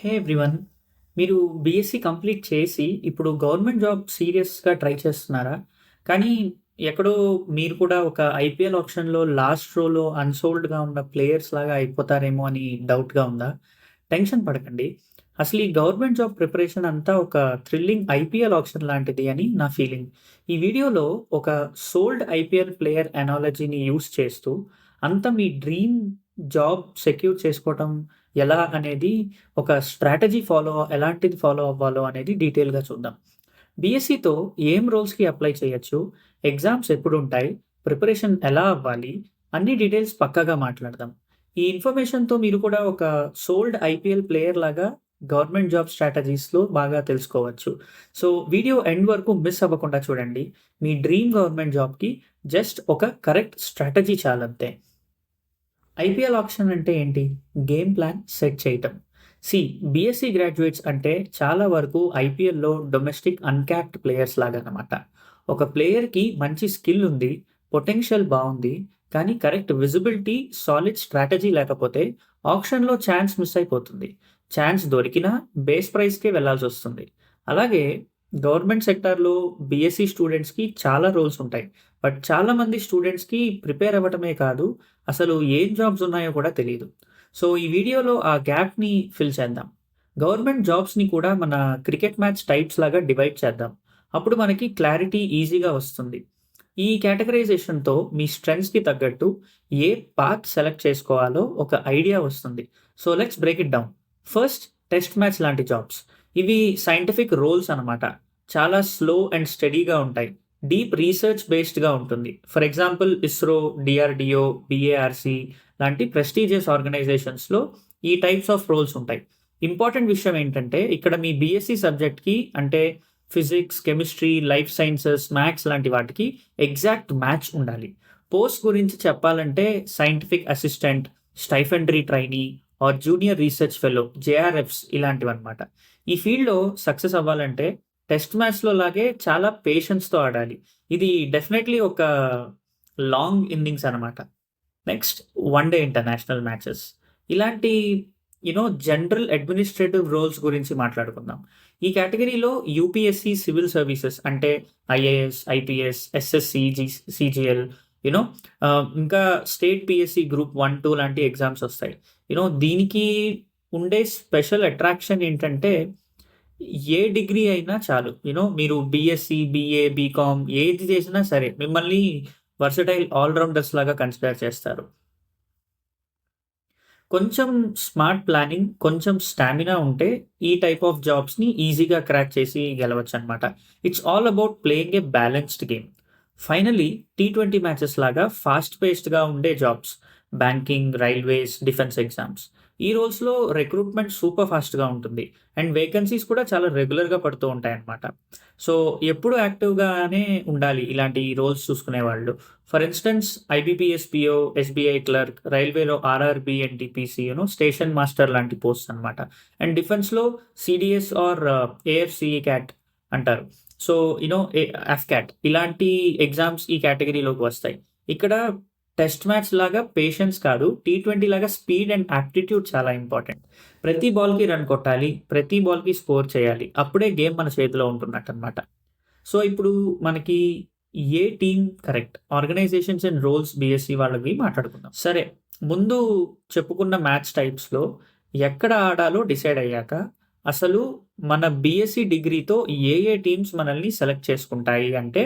హే everyone మీరు BSc complete చేసి ఇప్పుడు గవర్నమెంట్ జాబ్ సీరియస్‌గా ట్రై చేస్తున్నారా? కానీ ఎక్కడో మీరు కూడా ఒక ఐపీఎల్ ఆప్షన్లో లాస్ట్ రోలో అన్‌సోల్డ్‌గా ఉన్న ప్లేయర్స్ లాగా అయిపోతారేమో అని డౌట్‌గా ఉందా? టెన్షన్ పడకండి. అసలు ఈ గవర్నమెంట్ జాబ్ ప్రిపరేషన్ అంతా ఒక థ్రిల్లింగ్ ఐపీఎల్ ఆప్షన్ లాంటిది అని నా ఫీలింగ్. ఈ వీడియోలో ఒక సోల్డ్ ఐపీఎల్ ప్లేయర్ అనాలజీని యూస్ చేస్తూ అంతా మీ డ్రీమ్ జాబ్ సెక్యూర్ చేసుకోవటం ఎలా అనేది ఒక స్ట్రాటజీ ఫాలో ఎలాంటిది ఫాలో అవ్వాలో అనేది డీటెయిల్‌గా చూద్దాం. బీఎస్సీతో ఏం రోల్స్‌కి అప్లై చేయొచ్చు? ఎగ్జామ్స్ ఎప్పుడు ఉంటాయి ప్రిపరేషన్ ఎలా అవ్వాలి? అన్ని డీటెయిల్స్ పక్కాగా మాట్లాడదాం. ఈ ఇన్ఫర్మేషన్‌తో మీరు కూడా ఒక సోల్డ్ ఐపీఎల్ ప్లేయర్ లాగా గవర్నమెంట్ జాబ్ స్ట్రాటజీస్‌లో బాగా తెలుసుకోవచ్చు. సో, వీడియో ఎండ్ వరకు మిస్ అవ్వకుండా చూడండి. మీ డ్రీమ్ గవర్నమెంట్ జాబ్‌కి జస్ట్ ఒక కరెక్ట్ స్ట్రాటజీ చాలంతే. ఐపీఎల్ ఆక్షన్ అంటే ఏంటి? గేమ్ ప్లాన్ సెట్ చేయటం. సి బీఎస్సీ గ్రాడ్యుయేట్స్ అంటే చాలా వరకు ఐపీఎల్‌లో డొమెస్టిక్ అన్‌క్యాప్డ్ ప్లేయర్స్ లాగా అనమాట ఒక ప్లేయర్‌కి మంచి స్కిల్ ఉంది. పొటెన్షియల్ బాగుంది కానీ కరెక్ట్ విజిబిలిటీ, సాలిడ్ స్ట్రాటజీ లేకపోతే ఆక్షన్‌లో ఛాన్స్ మిస్ అయిపోతుంది. ఛాన్స్ దొరికినా బేస్ ప్రైస్‌కే వెళ్ళాల్సొస్తుంది. అలాగే గవర్నమెంట్ సెక్టార్‌లో బీఎస్సీ స్టూడెంట్స్‌కి చాలా రోల్స్ ఉంటాయి. బట్ చాలామంది స్టూడెంట్స్‌కి ప్రిపేర్ అవ్వటమే కాదు, అసలు ఏం జాబ్స్ ఉన్నాయో కూడా తెలియదు సో, ఈ వీడియోలో ఆ గ్యాప్‌ని ఫిల్ చేద్దాం. గవర్నమెంట్ జాబ్స్‌ని కూడా మన క్రికెట్ మ్యాచ్ టైప్స్ లాగా డివైడ్ చేద్దాం. అప్పుడు మనకి క్లారిటీ ఈజీగా వస్తుంది. ఈ కేటగరైజేషన్‌తో మీ స్ట్రెంగ్స్కి తగ్గట్టు ఏ పాత్ సెలెక్ట్ చేసుకోవాలో ఒక ఐడియా వస్తుంది. So, let's break it down. First test match లాంటి జాబ్స్. ఇవి సైంటిఫిక్ రోల్స్ అనమాట. చాలా స్లో అండ్ స్టడీగా ఉంటాయి. డీప్ రీసెర్చ్ బేస్డ్‌గా ఉంటుంది. For example ISRO, DRDO BARC లాంటి ప్రెస్టీజియస్ ఆర్గనైజేషన్స్‌లో ఈ టైప్స్ ఆఫ్ రోల్స్ ఉంటాయి. ఇంపార్టెంట్ విషయం ఏంటంటే ఇక్కడ మీ బీఎస్సీ సబ్జెక్ట్‌కి అంటే physics, chemistry, life sciences, maths లాంటి వాటికి ఎగ్జాక్ట్ మ్యాచ్ ఉండాలి. పోస్ట్ గురించి చెప్పాలంటే scientific assistant, stipendiary trainee or junior research fellow JRFs ఇలాంటివన్నమాట. ఈ ఫీల్డ్‌లో సక్సెస్ అవ్వాలంటే టెస్ట్ మ్యాచ్‌లో లాగే చాలా పేషెన్స్‌తో ఆడాలి. ఇది డెఫినెట్లీ ఒక లాంగ్ ఇన్నింగ్స్ అనమాట. Next one day international matches. ఇలాంటి you know general administrative roles గురించి మాట్లాడుకుందాం. ఈ కేటగిరీలో యూపీఎస్సీ సివిల్ సర్వీసెస్ అంటే IAS, IPS, SSC G CGL you ఇంకా స్టేట్ పిఎస్సి గ్రూప్ 1, 2 లాంటి ఎగ్జామ్స్ వస్తాయి. యూనో దీనికి ఉండే స్పెషల్ అట్రాక్షన్ ఏంటంటే ఏ డిగ్రీ అయినా చాలు. యూనో మీరు బీఎస్సీ, బీఏ, బీకామ్ ఏది చేసినా సరే మిమ్మల్ని వర్సటైల్ ఆల్ రౌండర్స్ లాగా కన్సిడర్ చేస్తారు. కొంచెం స్మార్ట్ ప్లానింగ్, కొంచెం స్టామినా ఉంటే ఈ టైప్ ఆఫ్ జాబ్స్‌ని ఈజీగా క్రాక్ చేసి గెలవచ్చు అనమాట it's all about playing a balanced game. Finally T20 matches లాగా ఫాస్ట్ పేస్డ్‌గా ఉండే jobs. Banking, railways, defence exams. ఈ రోల్స్‌లో రిక్రూట్‌మెంట్ సూపర్ ఫాస్ట్‌గా ఉంటుంది. అండ్ వేకెన్సీస్ కూడా చాలా రెగ్యులర్‌గా పడుతూ ఉంటాయన్నమాట. సో, ఎప్పుడు యాక్టివ్‌గానే ఉండాలి ఇలాంటి రోల్స్ చూసుకునే వాళ్ళు for instance IBPS SBI clerk, రైల్వేలో RRB, and you station master లాంటి పోస్ట్స్ అనమాట. అండ్ డిఫెన్స్‌లో సీడీఎస్ ఆర్ ఏఎఫ్సిఈ క్యాట్ అంటారు. So, you know F CAT ఇలాంటి ఎగ్జామ్స్ ఈ కేటగిరీలోకి వస్తాయి. ఇక్కడ టెస్ట్ మ్యాచ్ లాగా పేషెన్స్ కాదు, టీ20 లాగా స్పీడ్ అండ్ యాప్టిట్యూడ్ చాలా ఇంపార్టెంట్. ప్రతి బాల్‌కి రన్ కొట్టాలి. ప్రతి బాల్‌కి స్కోర్ చేయాలి. అప్పుడే గేమ్ మన చేతిలో ఉంటున్నట్టు అనమాట సో, ఇప్పుడు మనకి ఏ team correct? Organisations and roles BSc వాళ్ళవి మాట్లాడుకుందాం. సరే ముందు చెప్పుకున్న మ్యాచ్ టైప్స్‌లో ఎక్కడ ఆడాలో డిసైడ్ అయ్యాక అసలు మన బీఎస్సీ డిగ్రీతో ఏ ఏ టీమ్స్ మనల్ని సెలెక్ట్ చేసుకుంటాయి అంటే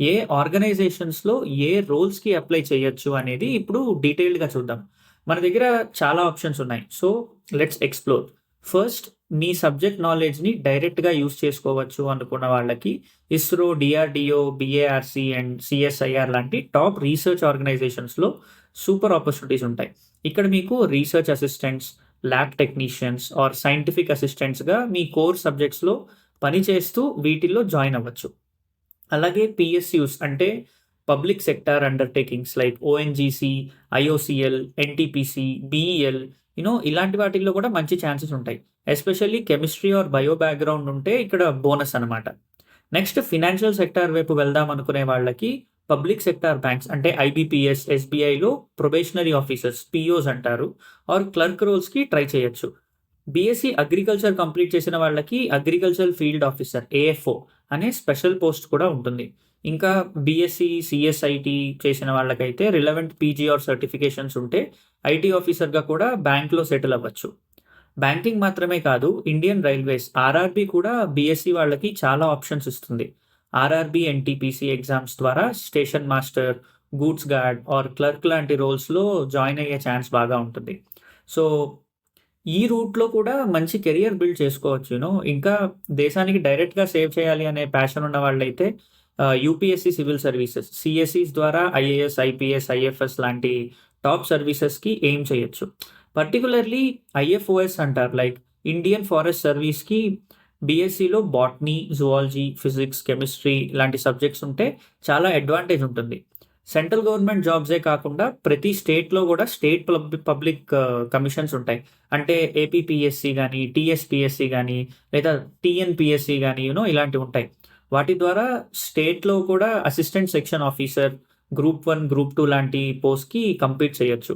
ఏ ఆర్గనైజేషన్స్‌లో ఏ రోల్స్‌కి అప్లై చేయొచ్చు అనేది ఇప్పుడు డీటెయిల్డ్‌గా చూద్దాం. మన దగ్గర చాలా ఆప్షన్స్ ఉన్నాయి. So, let's explore. ఫస్ట్ మీ సబ్జెక్ట్ నాలెడ్జ్‌ని డైరెక్ట్‌గా యూజ్ చేసుకోవచ్చు అనుకున్న వాళ్ళకి ISRO, DRDO BARC and CSIR లాంటి టాప్ రీసెర్చ్ ఆర్గనైజేషన్స్‌లో సూపర్ ఆపర్చునిటీస్ ఉంటాయి. ఇక్కడ మీకు research assistants, lab technicians or scientific అసిస్టెంట్స్‌గా మీ కోర్ సబ్జెక్ట్స్‌లో పనిచేస్తూ వీటిల్లో జాయిన్ అవ్వచ్చు. అలాగే పిఎస్యూస్ అంటే public sector undertakings like ONGC, IOCL NTPC, BEL you know ఇలాంటి వాటిల్లో కూడా మంచి ఛాన్సెస్ ఉంటాయి. Especially chemistry or bio background ఉంటే ఇక్కడ బోనస్ అనమాట. నెక్స్ట్ ఫినాన్షియల్ సెక్టార్ వైపు వెళ్దాం అనుకునే వాళ్ళకి పబ్లిక్ సెక్టార్ బ్యాంక్స్ అంటే ఐబీపీఎస్, ఎస్‌బీఐలో ప్రొబేషనరీ ఆఫీసర్స్ పిఓస్ అంటారు. ఆర్ క్లర్క్ రోల్స్‌కి ట్రై చేయొచ్చు. బీఎస్సీ అగ్రికల్చర్ కంప్లీట్ చేసిన వాళ్ళకి అగ్రికల్చర్ ఫీల్డ్ ఆఫీసర్ ఏఎఫ్ఓ అనే స్పెషల్ పోస్ట్ కూడా ఉంటుంది. ఇంకా బీఎస్సీ సిఎస్ఐటి చేసిన వాళ్ళకైతే రిలవెంట్ పీజీ ఆర్ సర్టిఫికేషన్స్ ఉంటే ఐటీ ఆఫీసర్గా కూడా బ్యాంక్లో సెటిల్ అవ్వచ్చు. బ్యాంకింగ్ మాత్రమే కాదు ఇండియన్ రైల్వేస్ ఆర్ఆర్బి కూడా బీఎస్సీ వాళ్ళకి చాలా ఆప్షన్స్ ఇస్తుంది. ఆర్ఆర్బి ఎన్టీపీసీ ఎగ్జామ్స్ ద్వారా station master goods guard or clerk లాంటి రోల్స్లో జాయిన్ అయ్యే ఛాన్స్ బాగా ఉంటుంది. సో ఈ రూట్లో కూడా మంచి కెరియర్ బిల్డ్ చేసుకోవచ్చు యూనో. ఇంకా దేశానికి డైరెక్ట్గా సేవ్ చేయాలి అనే ప్యాషన్ ఉన్న వాళ్ళైతే యూపీఎస్సీ సివిల్ సర్వీసెస్ సిఎస్సిస్ ద్వారా ఐఏఎస్ ఐపీఎస్ ఐఎఫ్ఎస్ లాంటి టాప్ సర్వీసెస్కి ఎయిమ్ చేయొచ్చు. పర్టికులర్లీ ఐఎఫ్ఓఎస్ అంటారు లైక్ ఇండియన్ ఫారెస్ట్ సర్వీస్కి బీఎస్సీలో బాటనీ జువాలజీ ఫిజిక్స్ కెమిస్ట్రీ లాంటి సబ్జెక్ట్స్ ఉంటే చాలా అడ్వాంటేజ్ ఉంటుంది. సెంట్రల్ గవర్నమెంట్ జాబ్సే కాకుండా ప్రతి స్టేట్లో కూడా స్టేట్ పబ్లిక్ పబ్లిక్ కమిషన్స్ ఉంటాయి. అంటే ఏపీపీఎస్సీ కానీ టీఎస్పిఎస్సి కానీ లేదా టీఎన్పిఎస్సి కానీ యూనో ఇలాంటివి ఉంటాయి. వాటి ద్వారా స్టేట్లో కూడా assistant section officer group one group two లాంటి పోస్ట్కి కంప్లీట్ చేయొచ్చు.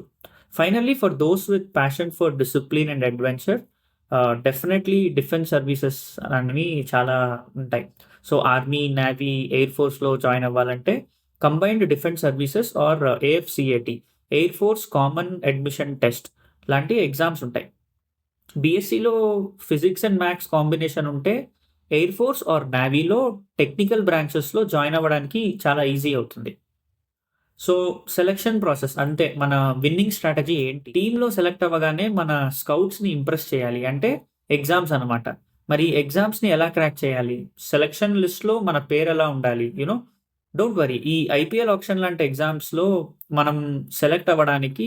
Finally for those with passion for discipline and adventure definitely defence services అనేవి చాలా ఉంటాయి. సో ఆర్మీ నేవీ ఎయిర్ ఫోర్స్లో జాయిన్ అవ్వాలంటే combined defence services or AFCAT air force common admission test లాంటి exams ఉంటాయి. బీఎస్సీలో ఫిజిక్స్ అండ్ మ్యాథ్స్ కాంబినేషన్ ఉంటే air force or నావీలో టెక్నికల్ బ్రాంచెస్లో జాయిన్ అవ్వడానికి చాలా ఈజీ అవుతుంది. సో సెలెక్షన్ ప్రాసెస్ అంతే మన విన్నింగ్ స్ట్రాటజీ ఏంటి? టీంలో సెలెక్ట్ అవ్వగానే మన స్కౌట్స్ని ఇంప్రెస్ చేయాలి అంటే ఎగ్జామ్స్ అనమాట మరి ఎగ్జామ్స్ని ఎలా క్రాక్ చేయాలి? సెలెక్షన్ లిస్ట్లో మన పేరు ఎలా ఉండాలి? యూనో డోంట్ వరీ ఈ ఐపీఎల్ ఆప్షన్ లాంటి ఎగ్జామ్స్లో మనం సెలెక్ట్ అవ్వడానికి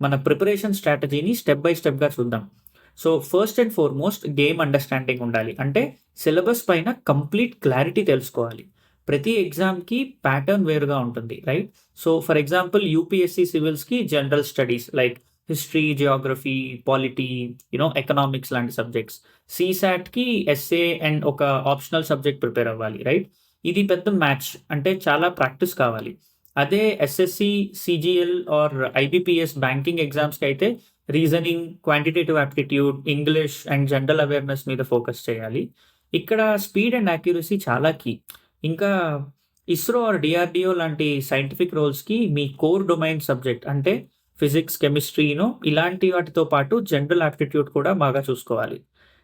మన ప్రిపరేషన్ స్ట్రాటజీని స్టెప్ బై స్టెప్గా చూద్దాం. So first and foremost game understanding ఉండాలి. అంటే సిలబస్ పైన కంప్లీట్ క్లారిటీ తెలుసుకోవాలి. ప్రతి ఎగ్జామ్కి ప్యాటర్న్ వేరుగా ఉంటుంది right so for example UPSC సివిల్స్కి general studies like history geography polity you know economics లాంటి సబ్జెక్ట్స్ సిసాట్కి ఎస్ఏ అండ్ ఒక ఆప్షనల్ సబ్జెక్ట్ ప్రిపేర్ అవ్వాలి రైట్ ఇది పెద్ద మ్యాచ్. అంటే చాలా ప్రాక్టీస్ కావాలి. అదే SSC CGL or IBPS banking ఎగ్జామ్స్కి అయితే reasoning quantitative aptitude English and general awareness మీద ఫోకస్ చేయాలి. ఇక్కడ స్పీడ్ అండ్ యాక్యురసీ చాలా కీ ఇంకా ఇస్రో ఆర్ డిఆర్డిఓ లాంటి సైంటిఫిక్ రోల్స్కి మీ కోర్ డొమైన్ సబ్జెక్ట్ అంటే ఫిజిక్స్ కెమిస్ట్రీను ఇలాంటి వాటితో పాటు జనరల్ యాప్టిట్యూడ్ కూడా బాగా చూసుకోవాలి.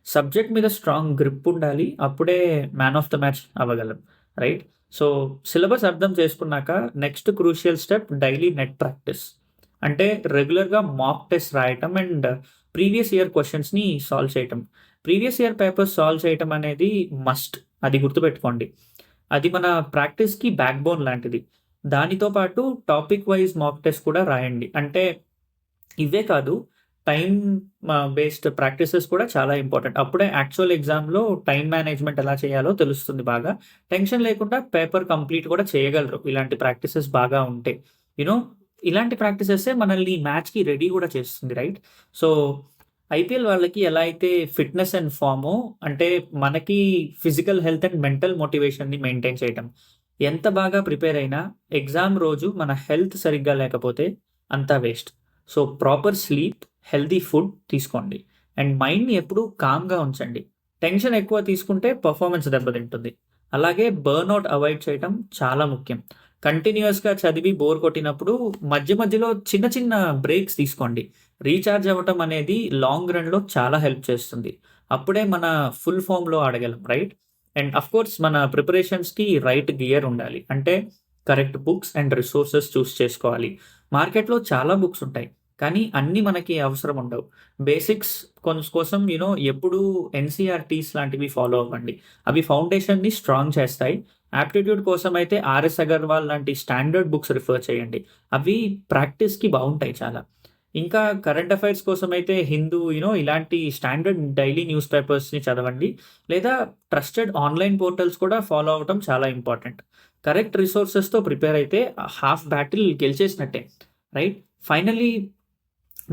సబ్జెక్ట్ మీద స్ట్రాంగ్ గ్రిప్ ఉండాలి. అప్పుడే మ్యాన్ ఆఫ్ ద మ్యాచ్ అవ్వగలం. రైట్ సో సిలబస్ అర్థం చేసుకున్నాక next crucial step daily net practice అంటే రెగ్యులర్గా మాక్ టెస్ట్ రాయటం అండ్ ప్రీవియస్ ఇయర్ క్వశ్చన్స్ని సాల్వ్ చేయటం. ప్రీవియస్ ఇయర్ పేపర్స్ సాల్వ్ చేయటం అనేది మస్ట్ అది గుర్తుపెట్టుకోండి. అది మన ప్రాక్టీస్కి బ్యాక్ బోన్ లాంటిది. దానితో పాటు టాపిక్ వైజ్ మాక్ టెస్ట్ కూడా రాయండి. అంటే ఇవే కాదు టైం బేస్డ్ ప్రాక్టీసెస్ కూడా చాలా ఇంపార్టెంట్. అప్పుడే యాక్చువల్ ఎగ్జామ్లో టైం మేనేజ్మెంట్ ఎలా చేయాలో తెలుస్తుంది బాగా. టెన్షన్ లేకుండా పేపర్ కంప్లీట్ కూడా చేయగలరు ఇలాంటి ప్రాక్టీసెస్ బాగా ఉంటే. యూనో ఇలాంటి ప్రాక్టీసెసే మనల్ని మ్యాచ్కి రెడీ కూడా చేస్తుంది రైట్? సో ఐపీఎల్ వాళ్ళకి ఎలా అయితే ఫిట్నెస్ అండ్ ఫామో అంటే మనకి ఫిజికల్ హెల్త్ అండ్ మెంటల్ మోటివేషన్ని మెయింటైన్ చేయటం. ఎంత బాగా ప్రిపేర్ అయినా ఎగ్జామ్ రోజు మన హెల్త్ సరిగ్గా లేకపోతే అంతా waste. So proper sleep healthy food తీసుకోండి. అండ్ మైండ్ని ఎప్పుడూ కామ్గా ఉంచండి. టెన్షన్ ఎక్కువ తీసుకుంటే పర్ఫార్మెన్స్ దెబ్బతింటుంది. అలాగే బర్న్అవుట్ అవాయిడ్ చేయటం చాలా ముఖ్యం. కంటిన్యూస్గా చదివి బోర్ కొట్టినప్పుడు మధ్య మధ్యలో చిన్న చిన్న బ్రేక్స్ తీసుకోండి. రీఛార్జ్ అవ్వటం అనేది లాంగ్ రన్లో చాలా హెల్ప్ చేస్తుంది. అప్పుడే మన ఫుల్ ఫామ్లో ఆడగలం రైట్? అండ్ అఫ్ కోర్స్ మన ప్రిపరేషన్స్కి రైట్ గియర్ ఉండాలి. అంటే correct books and resources choose చేసుకోవాలి. మార్కెట్లో చాలా బుక్స్ ఉంటాయి. కానీ అన్నీ మనకి అవసరం ఉండవు. బేసిక్స్ కోసం యూనో ఎప్పుడు ఎన్సీఆర్టీస్ లాంటివి ఫాలో అవ్వండి. అవి ఫౌండేషన్ని స్ట్రాంగ్ చేస్తాయి. యాప్టిట్యూడ్ కోసం అయితే ఆర్ఎస్ అగర్వాల్ లాంటి స్టాండర్డ్ బుక్స్ రిఫర్ చేయండి. అవి ప్రాక్టీస్కి బాగుంటాయి చాలా. ఇంకా కరెంట్ అఫైర్స్ కోసం అయితే హిందూ యూనో ఇలాంటి స్టాండర్డ్ డైలీ న్యూస్ పేపర్స్ని చదవండి. లేదా ట్రస్టెడ్ ఆన్లైన్ పోర్టల్స్ కూడా ఫాలో అవ్వటం చాలా ఇంపార్టెంట్. కరెక్ట్ రిసోర్సెస్తో ప్రిపేర్ అయితే హాఫ్ బ్యాటిల్ గెలిచేసినట్టే రైట్? ఫైనలీ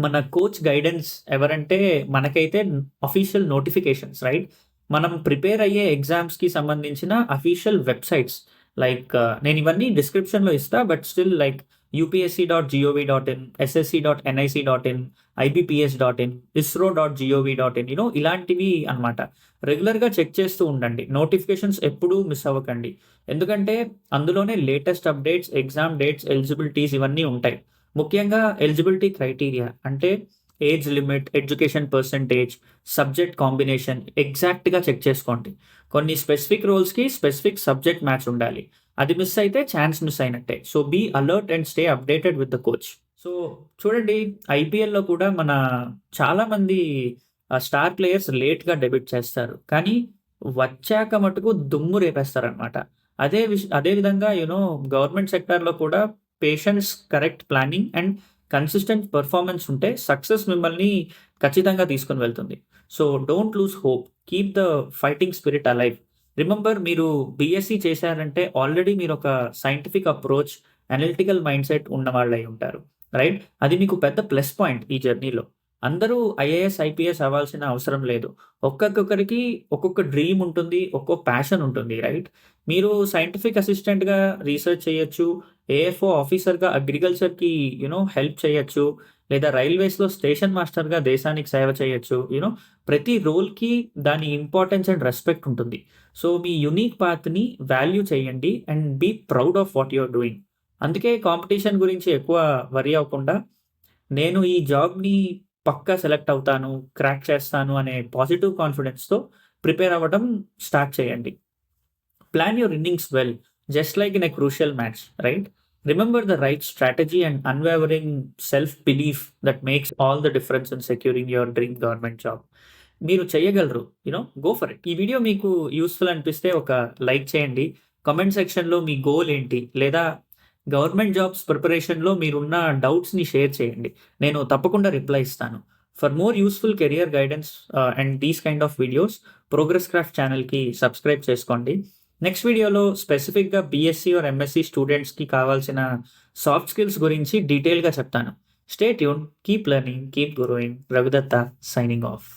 మన కోచ్ గైడెన్స్ ఎవరంటే మనకైతే అఫీషియల్ నోటిఫికేషన్స్ రైట్ మనం ప్రిపేర్ అయ్యే ఎగ్జామ్స్కి సంబంధించిన అఫీషియల్ వెబ్సైట్స్ లైక్ నేను ఇవన్నీ డిస్క్రిప్షన్లో ఇస్తా but still like UPSC dot gov dot in SSC dot NIC dot in IBPS dot in ISRO dot gov dot in you know ఇలాంటివి అనమాట రెగ్యులర్గా చెక్ చేస్తూ ఉండండి. నోటిఫికేషన్స్ ఎప్పుడూ మిస్ అవ్వకండి. ఎందుకంటే అందులోనే latest updates exam dates eligibilities ఇవన్నీ ఉంటాయి. ముఖ్యంగా ఎలిజిబిలిటీ క్రైటీరియా అంటే age limit education percentage subject combination ఎగ్జాక్ట్గా చెక్ చేసుకోండి. కొన్ని స్పెసిఫిక్ రోల్స్కి స్పెసిఫిక్ సబ్జెక్ట్ మ్యాచ్ ఉండాలి. అది మిస్ అయితే ఛాన్స్ మిస్ అయినట్టే. So be alert and stay updated with the coach. So చూడండి ఐపీఎల్లో కూడా మన చాలామంది స్టార్ ప్లేయర్స్ లేట్గా డెబ్యూట్ చేస్తారు. కానీ వచ్చాక మటుకు దుమ్ము రేపేస్తారనమాట అదే విష అదేవిధంగా యూనో గవర్నమెంట్ సెక్టార్లో కూడా patience correct planning and consistent performance ఉంటే సక్సెస్ మిమ్మల్ని ఖచ్చితంగా తీసుకొని వెళ్తుంది. So don't lose hope keep the fighting spirit alive remember మీరు బీఎస్సీ చేశారంటే ఆల్రెడీ మీరు ఒక scientific approach analytical mind set ఉన్న వాళ్ళు అయి ఉంటారు. రైట్ అది మీకు పెద్ద ప్లస్ పాయింట్ ఈ జర్నీలో అందరూ ఐఏఎస్ ఐపీఎస్ అవ్వాల్సిన అవసరం లేదు. ఒక్కొక్కరికి ఒక్కొక్క డ్రీమ్ ఉంటుంది ఒక్కొక్క ప్యాషన్ ఉంటుంది రైట్ మీరు సైంటిఫిక్ అసిస్టెంట్గా రీసెర్చ్ చేయొచ్చు ఏఎఫ్ఓ ఆఫీసర్గా అగ్రికల్చర్కి యూనో హెల్ప్ చేయొచ్చు లేదా రైల్వేస్లో స్టేషన్ మాస్టర్గా దేశానికి సేవ చేయొచ్చు యూనో ప్రతి రోల్కి దాని ఇంపార్టెన్స్ అండ్ రెస్పెక్ట్ ఉంటుంది. సో మీ యునీక్ పాత్ని వాల్యూ చేయండి and be proud of what you're doing. అందుకే కాంపిటీషన్ గురించి ఎక్కువ వరి అవ్వకుండా నేను ఈ జాబ్ని పక్కా సెలెక్ట్ అవుతాను క్రాక్ చేస్తాను అనే పాజిటివ్ కాన్ఫిడెన్స్తో ప్రిపేర్ అవ్వడం స్టార్ట్ చేయండి. Plan your innings well just like in a crucial match right? Remember the right strategy and unwavering self belief that makes all the difference in securing your dream government job. మీరు చేయగలరు you know go for it. ఈ video మీకు useful అనిపిస్తే ఒక like చేయండి. Comment సెక్షన్లో మీ goal ఏంటి? లేదా గవర్నమెంట్ జాబ్స్ ప్రిపరేషన్లో మీరున్న డౌట్స్ని షేర్ చేయండి. నేను తప్పకుండా రిప్లై ఇస్తాను. For more useful career guidance and these kind of videos Progress Craft ఛానల్కి సబ్స్క్రైబ్ చేసుకోండి. నెక్స్ట్ వీడియోలో స్పెసిఫిక్గా బీఎస్సీ ఆర్ ఎంఎస్సీ స్టూడెంట్స్కి కావాల్సిన సాఫ్ట్ స్కిల్స్ గురించి డీటెయిల్గా చెప్తాను. Stay tune keep learning keep growing. Raghudatta signing off.